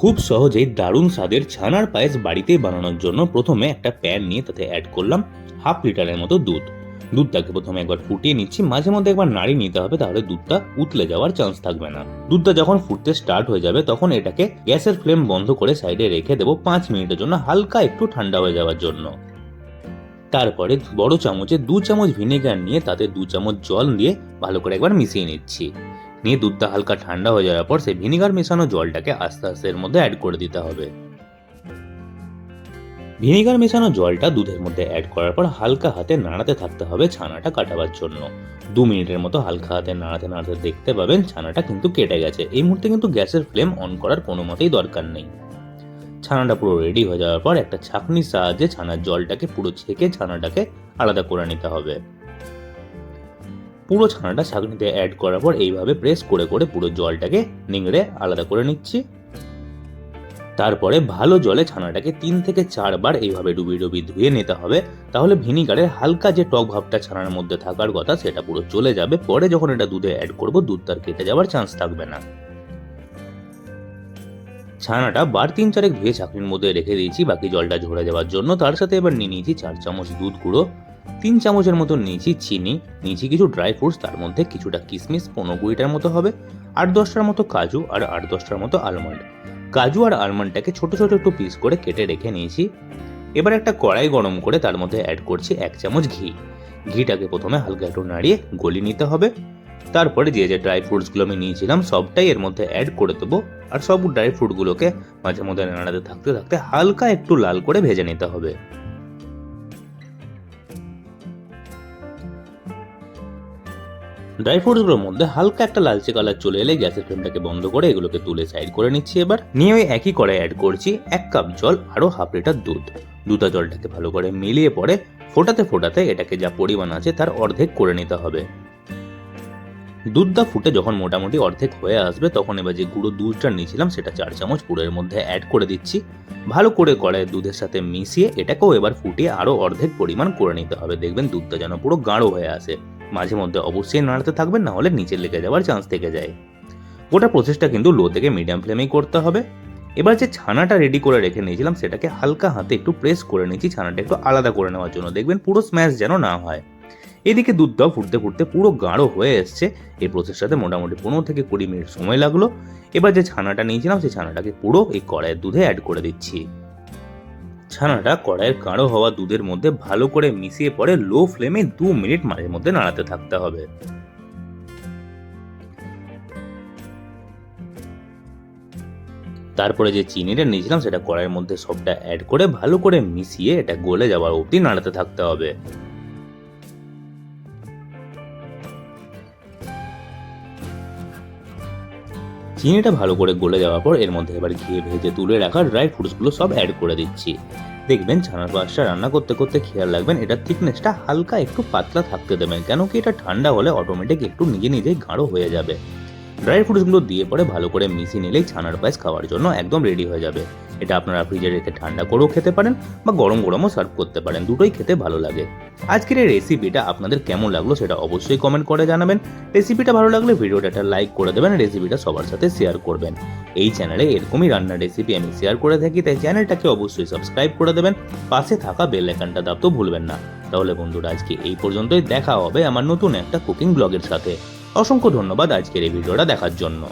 খুব সহজেই দারুণ স্বাদের ছানার পায়েস বাড়িতেই বানানোর জন্য প্রথমে একটা প্যান নিয়ে তাতে অ্যাড করলাম হাফ লিটারের মতো দুধ। দুধটাকে প্রথমে একবার ফুটিয়ে নিচ্ছি, মাঝে মধ্যে একবার নাড়িয়ে নিতে হবে তাহলে দুধটা উতলে যাওয়ার চান্স থাকবে না। দুধটা যখন ফুটতে স্টার্ট হয়ে যাবে তখন এটাকে গ্যাসের ফ্লেম বন্ধ করে সাইডে রেখে দেবো পাঁচ মিনিটের জন্য হালকা একটু ঠান্ডা হয়ে যাওয়ার জন্য। তারপরে বড় চামচে দু চামচ ভিনেগার নিয়ে তাতে দু চামচ জল দিয়ে ভালো করে একবার মিশিয়ে নিচ্ছি। নিয়ে দুধটা হালকা ঠান্ডা হয়ে যাওয়ার পর সেই ভিনিগার মেশানো জলটাকে আস্তে আস্তে এর মধ্যে অ্যাড করে দিতে হবে। ভিনিগার মেশানো জলটা দুধের মধ্যে অ্যাড করার পর হালকা হাতে নাড়াতে থাকতে হবে ছানাটা কাটাবার জন্য। দু মিনিটের মতো হালকা হাতে নাড়াতে নাড়াতে দেখতে পাবেন ছানাটা কিন্তু কেটে গেছে। এই মুহূর্তে কিন্তু গ্যাসের ফ্লেম অন করার কোনো মতেই দরকার নেই। ছানাটা পুরো রেডি হয়ে যাওয়ার পর একটা ছাঁকনির সাহায্যে ছানার জলটাকে পুরো ছেঁকে ছানাটাকে আলাদা করে নিতে হবে। পুরো ছানাটা ছাঁকনিতে অ্যাড করার পর এইভাবে প্রেস করে করে পুরো জলটাকে নিংড়ে আলাদা করে নিচ্ছি। তারপরে ভালো জলে ছানাটাকে তিন থেকে চারবার এইভাবে ডুবি ডুবি ধুয়ে নিতে হবে। তাহলে ভিনিগারের হালকা যে টক ভাবটা ছানার মধ্যে থাকার কথা সেটা পুরো চলে যাবে। পরে যখন এটা দুধে অ্যাড করব, দুধ তার কেটে যাওয়ার চান্স থাকবে না। ছানাটা বার তিন চারেক ধুয়ে চাকরির মধ্যে রেখে দিয়েছি, বাকি জলটা ঝরে যাওয়ার জন্য। তার সাথে এবার নিয়ে নিয়েছি চার চামচ দুধ গুঁড়ো। তিন চামচের মতো নিয়েছি চিনি নিয়েছি কিছু ড্রাই ফ্রুটস তার মধ্যে কিছুটা কিশমিশ পনেরো কুড়িটার মতো হবে আট দশটার মতো কাজু আর আট দশটার মতো আলমন্ড কাজু আর আলমন্ডটাকে ছোট ছোট একটু পিস করে কেটে রেখে নিয়েছি। এবার একটা কড়াই গরম করে তার মধ্যে অ্যাড করছি এক চামচ ঘি। ঘিটাকে প্রথমে হালকা একটু নাড়িয়ে গলি নিতে হবে। তারপরে যে যে ড্রাই ফ্রুটসগুলো আমি নিয়েছিলাম, সবটাই এর মধ্যে অ্যাড করে দেবো। আর সব ড্রাই ফ্রুটগুলোকে মাঝে মধ্যে নাড়াতে থাকতে থাকতে হালকা একটু লাল করে ভেজে নিতে হবে। ড্রাই ফ্রুটসগুলোর মধ্যে হালকা একটা লালচে কালার চলে এলে গ্যাসের ফ্লেমটাকে বন্ধ করে এগুলোকে তুলে সাইড করে নিচ্ছি এবার। নিয়ে ওই একই কড়াই অ্যাড করছি এক কাপ জল আরও হাফ লিটার দুধ। দুধা জলটাকে ভালো করে মিলিয়ে পরে ফোটাতে ফোটাতে এটাকে যা পরিমাণ আছে তার অর্ধেক করে নিতে হবে। দুধটা ফুটে যখন মোটামুটি অর্ধেক হয়ে আসবে, তখন এবার যে গুঁড়ো দুধটা নিয়েছিলাম সেটা চার চামচ পুরোর মধ্যে অ্যাড করে দিচ্ছি। ভালো করে কড়াইয়ের দুধের সাথে মিশিয়ে এটাকেও এবার ফুটিয়ে আরও অর্ধেক পরিমাণ করে নিতে হবে। দেখবেন দুধটা যেন পুরো গাঢ় হয়ে আসে। মাঝে মধ্যে অবশ্যই নাড়াতে থাকবেন, না হলে নিচে লেগে যাওয়ার চান্স থেকে যায়। গোটা প্রসেসটা কিন্তু লো থেকে মিডিয়াম ফ্লেমেই করতে হবে। এবার যে ছানাটা রেডি করে রেখে নিয়েছিলাম, সেটাকে হালকা হাতে একটু প্রেস করে নিয়েছি, ছানাটা একটু আলাদা করে নেওয়ার জন্য। দেখবেন পুরো স্ম্যাশ যেন না হয়। এদিকে দুধটাও ফুটতে ফুটতে পুরো গাঢ় হয়ে এসছে। এই প্রসেসটাতে মোটামুটি পনেরো থেকে কুড়ি মিনিট সময় লাগল। এবার যে ছানাটা নিয়েছিলাম, সেই ছানাটাকে পুরো এই কড়াইয়ের দুধে অ্যাড করে দিচ্ছি। ছানাটা কড়াইয়ের কাঁড়ো হওয়া দুধের মধ্যে ভালো করে মিশিয়ে পরে লো ফ্লেমে দু মিনিট মাঝের মধ্যে নাড়াতে থাকতে হবে। তারপরে যে চিনিটা নিয়েছিলাম, সেটা কড়াইয়ের মধ্যে সবটা অ্যাড করে ভালো করে মিশিয়ে এটা গলে যাওয়ার অবধি নাড়াতে থাকতে হবে। চিনিটা ভালো করে গলে যাওয়ার পর এর মধ্যে এবার ঘিয়ে ভেজে তুলে রাখা ড্রাই ফ্রুটসগুলো সব অ্যাড করে দিচ্ছি। দেখবেন ছানার পাশটা রান্না করতে করতে খেয়াল রাখবেন এটার থিকনেসটা হালকা একটু পাতলা থাকতে দেবেন, কেন কি এটা ঠান্ডা হলে অটোমেটিক একটু নিজে নিজেই গাঢ় হয়ে যাবে। ড্রাই ফ্রুটসগুলো দিয়ে পরে ভালো করে মিশিয়ে নিলেই ছানার পায়েস খাওয়ার জন্য একদম রেডি হয়ে যাবে। এটা আপনারা ফ্রিজে রেখে ঠান্ডা করেও খেতে পারেন বা গরম গরমও সার্ভ করতে পারেন। দুটোই খেতে ভালো লাগে। আজকের এই রেসিপিটা আপনাদের কেমন লাগল সেটা অবশ্যই কমেন্ট করে জানাবেন। রেসিপিটা ভালো লাগলে ভিডিওটা একটা লাইক করে দেবেন রেসিপিটা সবার সাথে শেয়ার করবেন। এই চ্যানেলে এরকমই রান্নার রেসিপি আমি শেয়ার করে থাকি, তাই চ্যানেলটাকে অবশ্যই সাবস্ক্রাইব করে দেবেন। পাশে থাকা বেল আইকনটা দাবতেও ভুলবেন না। তাহলে বন্ধুরা, আজকে এই পর্যন্তই। দেখা হবে আমার নতুন একটা কুকিং ব্লগের সাথে। অসংখ্য ধন্যবাদ আজকের এই ভিডিওটা দেখার জন্য।